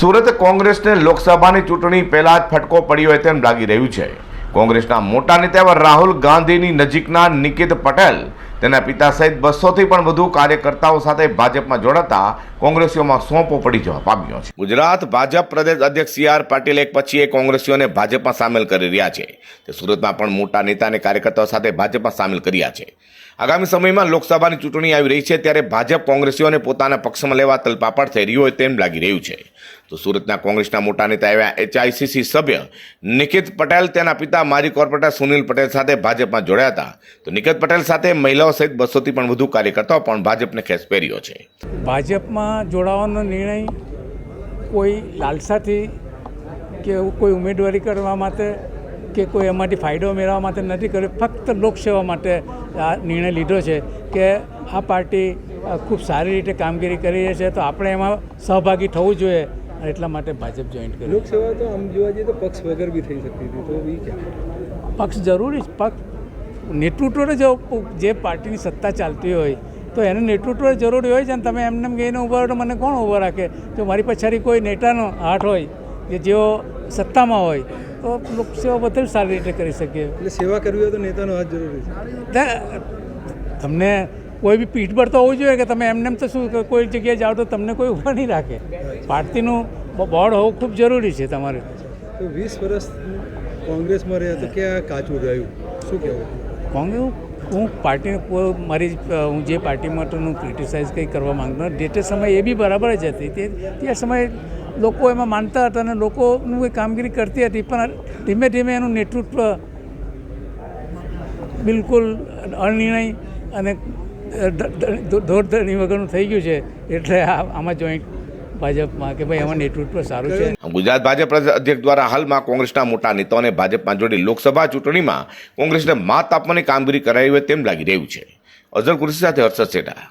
સુરત કોંગ્રેસને લોકસભાની ચૂંટણી પહેલા જ ફટકો પડ્યો હોય તેમ લાગી રહ્યું છે. કોંગ્રેસના મોટા નેતા રાહુલ ગાંધીની નજીકના નિકેત પટેલ તેના પિતા સહિત બસોથી પણ વધુ કાર્યકર્તાઓ સાથે ભાજપમાં જોડાતા કોંગ્રેસીઓમાં સોંપો પડી જવા પામ્યો છે. ગુજરાત ભાજપ પ્રદેશ અધ્યક્ષ સી આર પાટીલ એક પછી એક કોંગ્રેસીઓને ભાજપમાં સામેલ કરી રહ્યા છે. તે સુરતમાં પણ મોટા નેતા અને કાર્યકર્તાઓ સાથે ભાજપમાં સામેલ કર્યા છે. આગામી સમયમાં લોકસભાની ચૂંટણી આવી રહી છે ત્યારે ભાજપ કોંગ્રેસીઓને પોતાના પક્ષમાં લેવા તલપાપડ થઈ રહ્યું હોય તેમ લાગી રહ્યું છે. તો સુરતના કોંગ્રેસના મોટા નેતા એવા એચઆઈસીસી સભ્ય નિકિત પટેલ, તેના પિતા માજી કોર્પોરેટર સુનિલ પટેલ સાથે ભાજપમાં જોડાયા હતા. તો નિકિત પટેલ સાથે મહિલાઓ સહિત બસોથી પણ વધુ કાર્યકર્તાઓ પણ ભાજપને ખેસ પહેર્યો છે. ભાજપમાં જોડાવાનો નિર્ણય કોઈ લાલસાથી કે કોઈ ઉમેદવારી કરવા માટે કે કોઈ એમાંથી ફાયદો મેળવવા માટે નથી કર્યો. ફક્ત લોકસેવા માટે આ નિર્ણય લીધો છે કે આ પાર્ટી ખૂબ સારી રીતે કામગીરી કરી રહી છે તો આપણે એમાં સહભાગી થવું જોઈએ એટલા માટે ભાજપ જોઈન્ટ કર્યું. લોકસભા તો આમ જોવા જઈએ તો પક્ષ વગર બી થઈ શકતી હતી. તો બી પક્ષ જરૂરી છે પક્ષ નેતૃત્વ જો જે પાર્ટીની સત્તા ચાલતી હોય તો એનું નેતૃત્વ જરૂરી હોય છે અને તમે એમને એમ ગઈને ઊભા હોય તો મને કોણ ઊભો રાખે? જો મારી પછાડી કોઈ નેતાનો હાથ હોય કે જેઓ સત્તામાં હોય તો લોકસેવા બધું સારી રીતે કરી શકીએ. એટલે સેવા કરવી હોય તો નેતાનો હાથ જરૂરી છે. તમને કોઈ બી પીઠબળ તો હોવું જોઈએ કે તમે એમને એમ તો શું કોઈ જગ્યાએ જાઓ તો તમને કોઈ ઊભા નહીં રાખે. પાર્ટીનું બોર્ડ હોવું ખૂબ જરૂરી છે તમારે. તો વીસ વર્ષ કોંગ્રેસમાં રહ્યા તો ક્યાં કાચું રહ્યું શું કહેવું? કોંગ્રેસ હું પાર્ટીને મારી હું જે પાર્ટી માટેનું ક્રિટિસાઇઝ કંઈ કરવા માંગતો. જે તે સમયે એ બી બરાબર જ હતી તે તે સમયે લોકો એમાં માનતા હતા અને લોકોનું એ કામગીરી કરતી હતી, પણ ધીમે ધીમે એનું નેતૃત્વ બિલકુલ અનિર્ણય અને ધોરધણી વગરનું થઈ ગયું છે એટલે આમાં જોઈન્ટ ભાજપમાં કે ભાઈ એમાં નેતૃત્વ સારું છે? ગુજરાત ભાજપ અધ્યક્ષ દ્વારા હાલમાં કોંગ્રેસના મોટા નેતાઓને ભાજપમાં જોડી લોકસભા ચૂંટણીમાં કોંગ્રેસને માત આપવાની કામગીરી કરાઈ હોય તેમ લાગી રહ્યું છે. અઝર કુરશી સાથે હર્ષદ સેઠા.